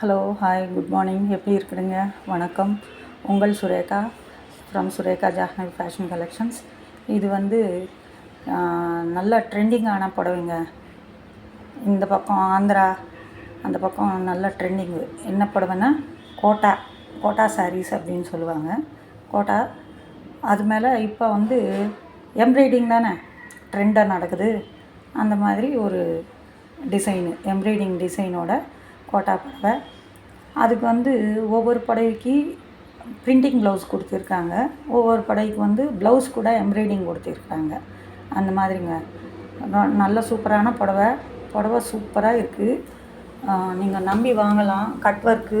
Hello hi good morning எப்படி இருக்கிறீங்க? வணக்கம். உங்கள் Sureka from Sureka Jahnavi fashion collections இது வந்து நல்ல ட்ரெண்டிங்கான புடவைங்க. இந்த பக்கம் ஆந்திரா அந்த பக்கம் நல்ல ட்ரெண்டிங்கு என்ன புடவைன்னா கோட்டா கோட்டா சாரீஸ் அப்படின்னு சொல்லுவாங்க. கோட்டா அது மேலே இப்போ வந்து எம்ப்ராய்டிங் தானே ட்ரெண்டாக நடக்குது. அந்த மாதிரி ஒரு டிசைனு எம்ப்ராய்டிங் டிசைனோட கோட்டா புடவை அதுக்கு வந்து ஒவ்வொரு புடவைக்கு பிரிண்டிங் ப்ளவுஸ் கொடுத்துருக்காங்க. ஒவ்வொரு புடவைக்கு வந்து ப்ளவுஸ் கூட எம்ப்ராய்டிங் கொடுத்துருக்காங்க. அந்த மாதிரிங்க. நல்ல சூப்பரான புடவை. புடவை சூப்பராக இருக்குது நீங்கள் நம்பி வாங்கலாம். கட் ஒர்க்கு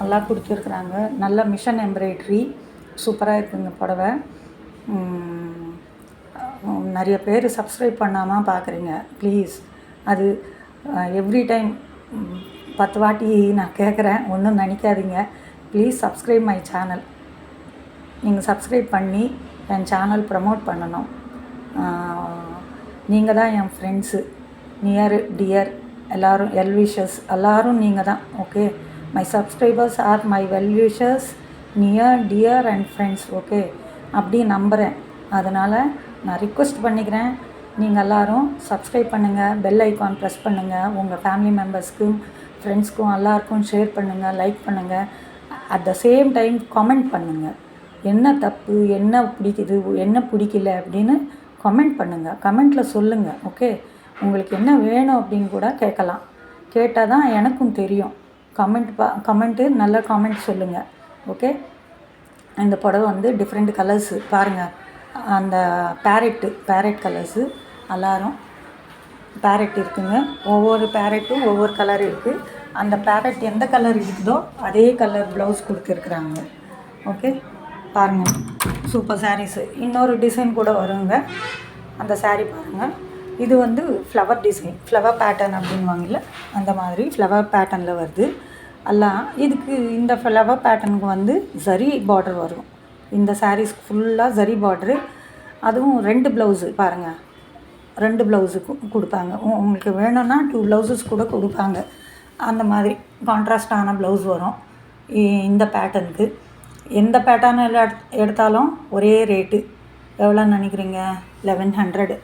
நல்லா கொடுத்துருக்குறாங்க. நல்ல மிஷன் எம்ப்ராய்ட்ரி சூப்பராக இருக்குங்க புடவை. நிறைய பேர் சப்ஸ்கிரைப் பண்ணாமல் பார்க்குறீங்க ப்ளீஸ் அது எவ்ரி டைம் பத்து வாட்டி நான் கேட்குறேன் ஒன்றும் நினைக்காதீங்க ப்ளீஸ் சப்ஸ்கிரைப் மை சேனல் நீங்கள் சப்ஸ்கிரைப் பண்ணி என் சேனல் ப்ரமோட் பண்ணணும். நீங்கள் தான் என் ஃப்ரெண்ட்ஸு நியர் டியர் எல்லோரும் வெல்விஷர்ஸ் எல்லோரும் நீங்கள் தான் okay my subscribers are my wellwishers near dear and friends okay அப்படி நம்புகிறேன் அதனால் நான் ரிக்வெஸ்ட் பண்ணிக்கிறேன். நீங்கள் எல்லாரும் சப்ஸ்கிரைப் பண்ணுங்கள் பெல் ஐக்கான் ப்ரெஸ் பண்ணுங்கள் உங்கள் ஃபேமிலி மெம்பர்ஸ்க்கும் ஃப்ரெண்ட்ஸ்க்கும் எல்லாருக்கும் ஷேர் பண்ணுங்கள் லைக் பண்ணுங்கள் at the same time comment பண்ணுங்கள் என்ன தப்பு என்ன பிடிக்குது என்ன பிடிக்கல அப்படின்னு கமெண்ட் பண்ணுங்கள் கமெண்ட்டில் சொல்லுங்கள் ஓகே உங்களுக்கு என்ன வேணும் அப்படின்னு கூட கேட்கலாம். கேட்டால் தான் எனக்கும் தெரியும். கமெண்ட் பா கமெண்ட்டு நல்ல கமெண்ட் சொல்லுங்கள் ஓகே இந்த புடவை வந்து டிஃப்ரெண்ட் கலர்ஸு பாருங்கள் அந்த பேரட்டு பேரட் கலர்ஸு எல்லாரும் பேரட் இருக்குங்க. ஒவ்வொரு பேரட்டும் ஒவ்வொரு கலர் இருக்குது அந்த பேரட் எந்த கலர் இருக்குதோ அதே கலர் ப்ளவுஸ் கொடுத்துருக்குறாங்க. ஓகே பாருங்கள் சூப்பர் சாரீஸு இன்னொரு டிசைன் கூட வருங்க. அந்த சாரீ பாருங்கள் இது வந்து ஃப்ளவர் டிசைன் ஃப்ளவர் பேட்டர்ன் அப்படின்வாங்கல்ல அந்த மாதிரி ஃப்ளவர் பேட்டர்னில் வருது. எல்லாம் இதுக்கு இந்த ஃப்ளவர் பேட்டர்னுக்கு வந்து சரி பார்டர் வரும். இந்த சாரீஸ்க்கு ஃபுல்லாக ஜரி பார்டரு அதுவும் ரெண்டு ப்ளவுஸு பாருங்கள் ரெண்டு ப்ளவுஸுக்கும் கொடுப்பாங்க உ- உங்களுக்கு வேணும்னா டூ ப்ளவுஸஸ் கூட கொடுப்பாங்க. அந்த மாதிரி கான்ட்ராஸ்டான ப்ளவுஸ் வரும். இந்த பேட்டர்னுக்கு எந்த பேட்டர்ன் எடுத்தாலும் ஒரே ரேட்டு எவ்வளோ நினைக்கிறீங்க? லெவன் ஹண்ட்ரடு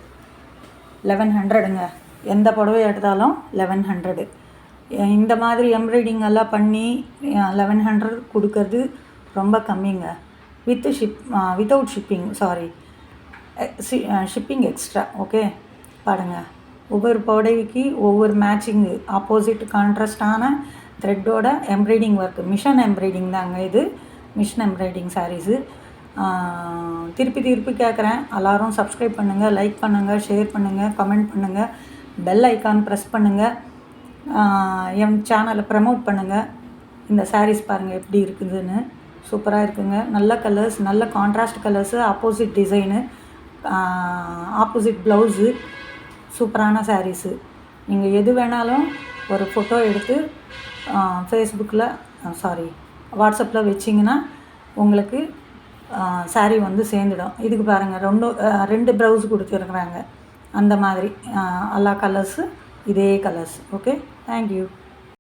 லெவன் ஹண்ட்ரடுங்க எந்த புடவை எடுத்தாலும் லெவன் ஹண்ட்ரடு இந்த மாதிரி எம்ப்ராய்டிங் எல்லாம் பண்ணி லெவன் ஹண்ட்ரட் கொடுக்கறது ரொம்ப கம்மிங்க. With ship without shipping sorry shipping extra okay பாருங்கள் ஒவ்வொரு புடவைக்கு ஒவ்வொரு மேட்சிங்கு ஆப்போசிட் கான்ட்ராஸ்டான த்ரெட்டோட எம்ப்ராய்டிங் ஒர்க் மிஷன் எம்ப்ராய்டிங் தாங்க இது. மிஷன் எம்ப்ராய்டிங் சாரீஸு திருப்பி திருப்பி கேட்குறேன் எல்லாரும் சப்ஸ்கிரைப் பண்ணுங்கள் லைக் பண்ணுங்கள் ஷேர் பண்ணுங்கள் கமெண்ட் பண்ணுங்கள் பெல் ஐக்கான் ப்ரெஸ் பண்ணுங்கள் என் சேனலை ப்ரமோட் பண்ணுங்கள் இந்த சாரீஸ் பாருங்கள் எப்படி இருக்குதுன்னு. சூப்பராக இருக்குங்க. நல்ல கலர்ஸ் நல்ல contrast colours opposite design opposite blouse சூப்பரான சாரீஸு நீங்கள் எது வேணாலும் ஒரு ஃபோட்டோ எடுத்து ஃபேஸ்புக்கில் சாரி வாட்ஸ்அப்பில் வச்சிங்கன்னா உங்களுக்கு சாரீ வந்து சேர்ந்துடும். இதுக்கு பாருங்கள் ரெண்டு ரெண்டு ப்ளவுஸ் கொடுத்துருக்குறாங்க. அந்த மாதிரி எல்லா கலர்ஸு இதே கலர்ஸ் ஓகே தேங்க்யூ